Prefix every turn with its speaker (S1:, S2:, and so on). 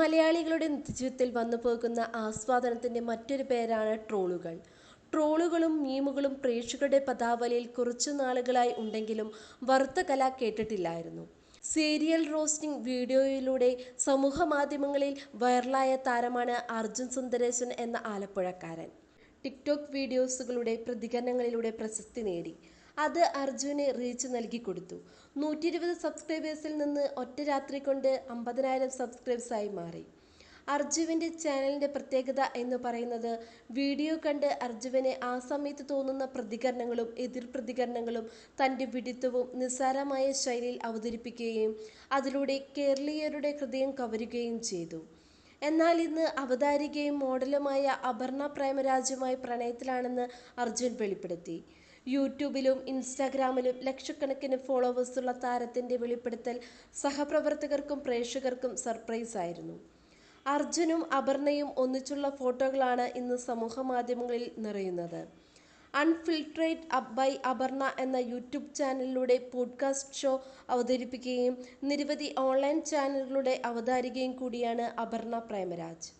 S1: മലയാളികളുടെ നിത്യജീവിതത്തിൽ വന്നു പോകുന്ന ആസ്വാദനത്തിന്റെ മറ്റൊരു പേരാണ് ട്രോളുകൾ. ട്രോളുകളും മീമുകളും പ്രേക്ഷകരുടെ പദാവലിയിൽ കുറച്ചു നാളുകളായി ഉണ്ടെങ്കിലും വറുത്ത കല കേട്ടിട്ടില്ലായിരുന്നു. സീരിയൽ റോസ്റ്റിംഗ് വീഡിയോയിലൂടെ സമൂഹ മാധ്യമങ്ങളിൽ വൈറലായ താരമാണ് അർജുൻ സുന്ദരേശൻ എന്ന ആലപ്പുഴക്കാരൻ. ടിക്ടോക്ക് വീഡിയോസുകളുടെ പ്രതികരണങ്ങളിലൂടെ പ്രശസ്തി നേടി. അത് അർജുന് റീച്ച് നൽകി കൊടുത്തു. നൂറ്റി ഇരുപത് സബ്സ്ക്രൈബേഴ്സിൽ നിന്ന് ഒറ്റ രാത്രി കൊണ്ട് അമ്പതിനായിരം സബ്സ്ക്രൈബേഴ്സായി മാറി. അർജുവിന്റെ ചാനലിന്റെ പ്രത്യേകത എന്ന് പറയുന്നത് വീഡിയോ കണ്ട് അർജുവിന് ആ സമയത്ത് തോന്നുന്ന പ്രതികരണങ്ങളും എതിർ പ്രതികരണങ്ങളും തന്റെ വിഡിത്തവും നിസ്സാരമായ ശൈലിയിൽ അവതരിപ്പിക്കുകയും അതിലൂടെ കേരളീയരുടെ ഹൃദയം കവരുകയും ചെയ്തു. എന്നാൽ ഇന്ന് അവതാരികയും മോഡലുമായ അപർണ പ്രേമരാജുമായി പ്രണയത്തിലാണെന്ന് അർജുൻ വെളിപ്പെടുത്തി. യൂട്യൂബിലും ഇൻസ്റ്റാഗ്രാമിലും ലക്ഷക്കണക്കിന് ഫോളോവേഴ്സുള്ള താരത്തിന്റെ വെളിപ്പെടുത്തൽ സഹപ്രവർത്തകർക്കും പ്രേക്ഷകർക്കും സർപ്രൈസ് ആയിരുന്നു. അർജുനും അപർണയും ഒന്നിച്ചുള്ള ഫോട്ടോകളാണ് ഇന്ന് സമൂഹ മാധ്യമങ്ങളിൽ നിറയുന്നത്. അൺഫിൽട്രേറ്റ് ബൈ അപർണ എന്ന യൂട്യൂബ് ചാനലിലൂടെ പോഡ്കാസ്റ്റ് ഷോ അവതരിപ്പിക്കുകയും നിരവധി ഓൺലൈൻ ചാനലുകളുടെ അവതാരികയും കൂടിയാണ് അപർണ പ്രേമരാജ്.